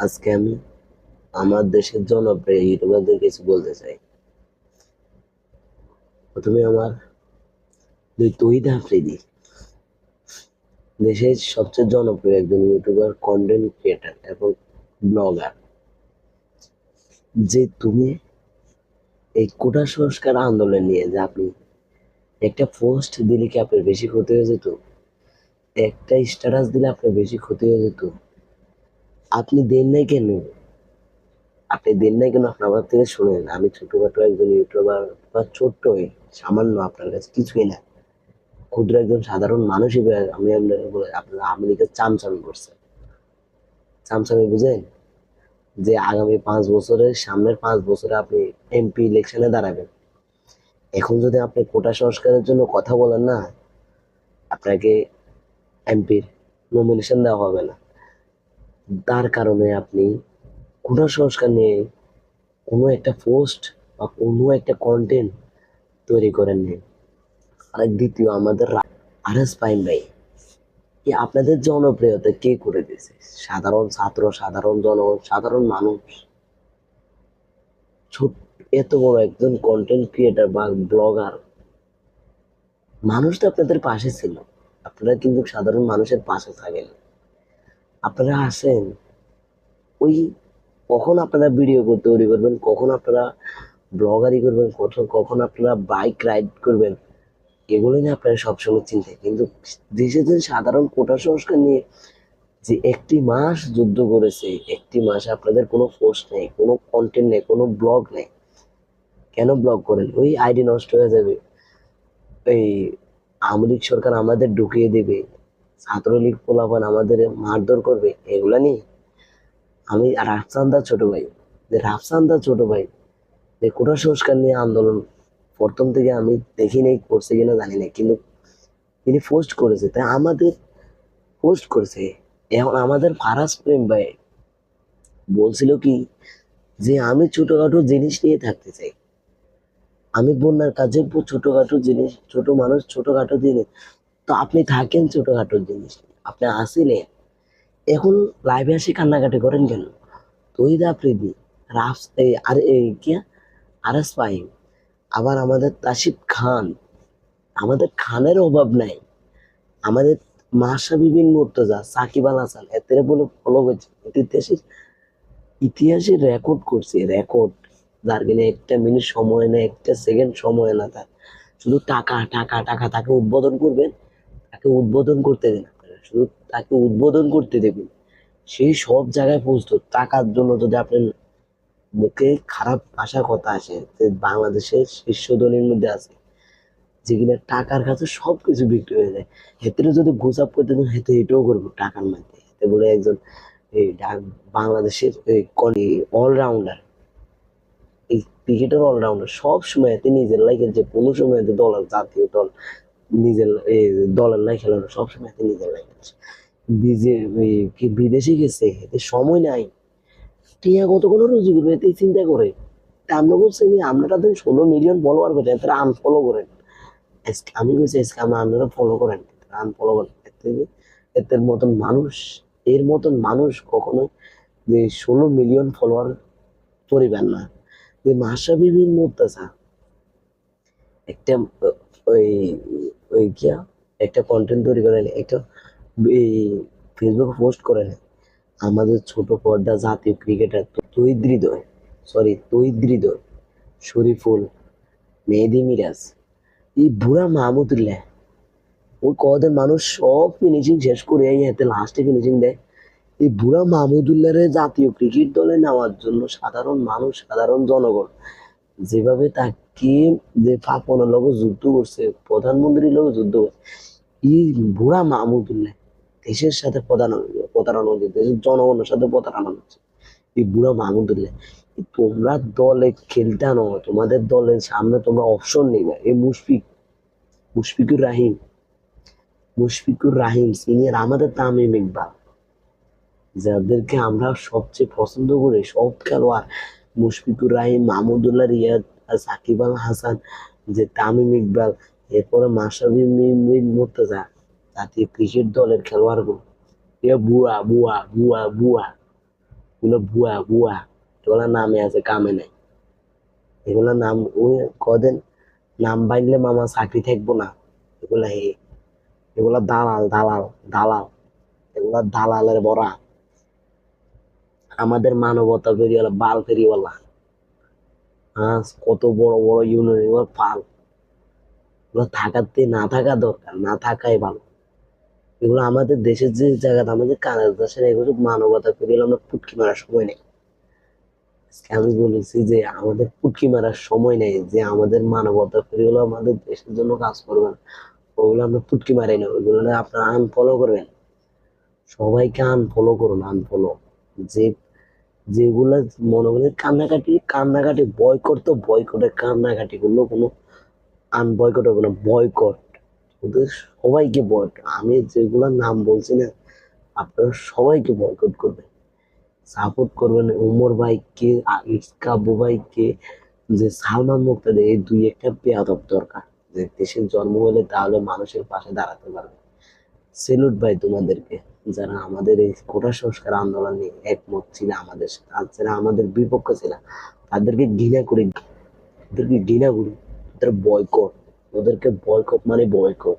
আজকে আমি আমার দেশের জনপ্রিয় ইউটিউবারদের কিছু বলতে চাই। প্রথমে আমার দুই আফ্রিদি, দেশের সবচেয়ে জনপ্রিয় একজন ইউটিউবার কন্টেন্ট ক্রিয়েটার এবং ব্লগার যে তুমি এই কোটা সংস্কার আন্দোলন নিয়ে যে আপনি একটা পোস্ট দিলে কি আপনার বেশি ক্ষতি হয়ে যেত? একটা স্ট্যাটাস দিলে আপনার বেশি ক্ষতি হয়ে যেত? আপনি দেন নাই কেন? আপনি দেন নাই কেন? আমার থেকে শুনেন। আমি ছোটখাটো একজন ইউটিউবার বা ছোট্ট সামান্য আপনার কাছে কিছুই না। ক্ষুদ্র একজন সাধারণ মানুষ হিসেবে আমি আপনার বলে আপনার আমেরিকা চামচামি করছে। চামচামি বুঝেন? যে আগামী পাঁচ বছরের সামনের পাঁচ বছরে আপনি এমপি ইলেকশনে দাঁড়াবেন। এখন যদি আপনি কোটা সংস্কারের জন্য কথা বলেন না, আপনাকে এমপির নমিনেশন দেওয়া হবে না। তার কারণে আপনি কোটা সংস্কার নিয়ে কোনো একটা পোস্ট বা কোনো একটা কন্টেন্ট তৈরি করেন নি। আর দ্বিতীয়, আমাদের আর এস পাইন ভাই কি আপনাদের জনপ্রিয়তা কে করে দিয়েছে? সাধারণ ছাত্র, সাধারণ জনগণ, সাধারণ মানুষ? ছোট, এত বড় একজন কন্টেন্ট ক্রিয়েটার বা ব্লগার মানুষ তো আপনাদের পাশে ছিল। আপনারা কিন্তু সাধারণ মানুষের পাশে থাকেন। আপনারা আসেন, ওই কখন আপনারা ভিডিও তৈরি করবেন, কখন আপনারা ব্লগারি করবেন কখন কখন আপনারা বাইক রাইড করবেন, এগুলো নিয়ে আপনারা সবসময় চিন্তা কিন্তু দেশের যে সাধারণ কোটা সংস্কার নিয়ে যে একটি মাস যুদ্ধ করেছে, একটি মাস আপনাদের কোনো পোস্ট নেই, কোনো কন্টেন্ট নেই, কোনো ব্লগ নেই। কেন ব্লগ করেন? ওই আইডি নষ্ট হয়ে যাবে। এই আওয়ামী লীগ সরকার আমাদের ঢুকিয়ে দেবে। ছাত্রলীগ পোলাপান আমাদের মারধর করবে, এগুলা নিয়ে আমি রাফসানদার ছোট ভাই, যে রাফসানদার ছোট ভাই, যে কোটা সংস্কার নিয়ে আন্দোলন প্রথম থেকে আমি দেখি নেই, করছে কিনা জানি না কিন্তু তিনি পোস্ট করেছে তাই আমাদের পোস্ট করেছে। এখন আমাদের ফারাজ প্রেম ভাই বলছিল কি, যে আমি ছোটখাটো জিনিস নিয়ে থাকতে চাই। আমি বন্যার কাজে ছোটখাটো জিনিস, ছোট মানুষ ছোটখাটো জিনিস তো আপনি থাকেন ছোটখাটো জিনিস। আপনি আসিলেন এখন লাইভে আসি কান্নাকাটি করেন কেন? তৈদা আফ্রিদি রাফ এই আর কি? আর এস আবার আমাদের তাসিফ খান। আমাদের খানের অভাব নাই। আমাদের মাসা বিবিন মুর্তজা, সাকিব আল হাসান এতে বলে ফলো করছে। ইতিহাসে ইতিহাসে রেকর্ড করছে রেকর্ড যার কিনা একটা মিনিট সময় না একটা সেকেন্ড সময় না তার। শুধু টাকা টাকা টাকা তাকে উদ্বোধন করবেন। তাকে উদ্বোধন করতে দেন আপনারা। শুধু তাকে উদ্বোধন করতে দেবেন, সেই সব জায়গায় প্রস্তুত টাকার জন্য যদি আপনার মুখে খারাপ ভাষা কথা আসে, যে বাংলাদেশের শীর্ষ দলের মধ্যে আছে যেগুলো টাকার কাছে সব কিছু বিক্রি হয়ে যায় হেতে যদি গোসাপ করতে দেন হেতে এটাও করব টাকার মধ্যে হেতে বলে একজন এই ডা- বাংলাদেশের অলরাউন্ডার এই ক্রিকেটের অলরাউন্ডার সব সময় নিজের লাইকে যে কোনো সময় দলের জাতীয় দল নিজের দলের লাই খেলানো সব সময় এতে নিজের লাই খেলছে। বিদেশে গেছে? এতে সময় নাই। টিয়া কত কোনো রুজি করবে এতে চিন্তা করে। আমরা বলছি যে আপনারা তো ষোলো মিলিয়ন ফলোয়ার করে তারা আনফলো করেন। আমি বলছি, আজকে আমরা আপনারা ফলো করেন আনফলো করেন। এতে মতন মানুষ, এর মতন মানুষ কখনো যে ষোলো মিলিয়ন ফলোয়ার পরিবার না। যে মাসা বিভিন্ন অত্যাচার একটা ওই ওই কিয়া একটা কন্টেন্ট তৈরি একটা ফেসবুকে পোস্ট আমাদের ছোট পর্দা জাতীয় ক্রিকেটার সরি শরীফুল, মেহেদি মিরাজ, এই বুড়া মাহমুদুল্লাহ, ওই কদের মানুষ সব ফিনিশিং শেষ করে এই হাতে লাস্টে ফিনিশিং দেয়। এই বুড়া মাহমুদুল্লাহরে জাতীয় ক্রিকেট দলে নেওয়ার জন্য সাধারণ মানুষ, সাধারণ জনগণ যেভাবে তাকে যে পাপনের লোক যুদ্ধ করছে, প্রধানমন্ত্রীর লোক যুদ্ধ করছে এই বুড়া মাহমুদুল্লাহ দেশের সাথে প্রধান প্রতারণা হচ্ছে দেশের জনগণের সাথে প্রতারণা হচ্ছে। এই বুড়া মাহমুদুল্লাহ তোমরা দলে খেলতে আনো, তোমাদের দলের সামনে তোমরা অপশন নেবে এই মুশফিক, মুশফিকুর রাহিম মুশফিকুর রাহিম সিনিয়র আমাদের তামিম ইকবাল, যাদেরকে আমরা সবচেয়ে পছন্দ করি, সব খেলোয়াড় মুশফিকুর রাহিম, মাহমুদুল্লাহ রিয়াদ সাকিব আল হাসান, যে তামিম ইকবাল, এরপরে মাসাবি মুর্তজা, জাতীয় ক্রিকেট দলের খেলোয়াড়গুলো। এ বুয়া বুয়া বুয়া বুয়া। এগুলো ভুয়া ভুয়া এগুলো নামে আছে কামে নাই। এগুলো নাম ওই কদিন নাম বাইলে মামা চাকরি থাকব না। এগুলা হে। এগুলা দালাল দালাল দালাল। এগুলা দালালের বড়া। আমাদের মানবতা ফেরিওয়ালা বাল ফেরিওয়ালা হ্যাঁ কত বড় বড় ইউনিয়ন পাল এগুলো থাকাতে না থাকা দরকার, না থাকাই ভালো। এগুলো আমাদের দেশের যে জায়গাটা আমাদের কানাডা দেশের, এগুলো মানবতা ফেরিওয়ালা আমরা পুটকি মারার সময় নেই। আমি বলেছি যে আমাদের পুটকি মারার সময় নেই, যে আমাদের মানবতা ফেরিওয়ালা আমাদের দেশের জন্য কাজ করবেন ওগুলো আমরা পুটকি মারাই না ওইগুলো না আপনারা আনফলো করবেন। সবাইকে আনফলো করুন আনফলো যে, যেগুলো মনে করেন কান্নাকাটি কান্নাকাটি বয়কট তো বয়কটের কান্নাকাটি গুলো কোনো আনবয়কট হবে না বয়কট ওদের সবাইকে বয়কট আমি যেগুলোর নাম বলছি না, আপনারা সবাইকে বয়কট করবেন। সাপোর্ট করবেন উমর ভাইকে ইসকাবু ভাইকে, যে সালমান মুক্তাদের এই দুই একটা পেয়াদব দরকার। যে দেশের জন্ম হলে তাহলে মানুষের পাশে দাঁড়াতে পারবে। সেলুট ভাই তোমাদেরকে। যারা আমাদের এই কোটা সংস্কার আন্দোলন নিয়ে একমত ছিল আমাদের সাথে, আর যারা আমাদের বিপক্ষে ছিল, তাদেরকে ঘৃণা করি ওদেরকে ঘৃণা করি ওদের বয়কট ওদেরকে বয়কট মানে বয়কট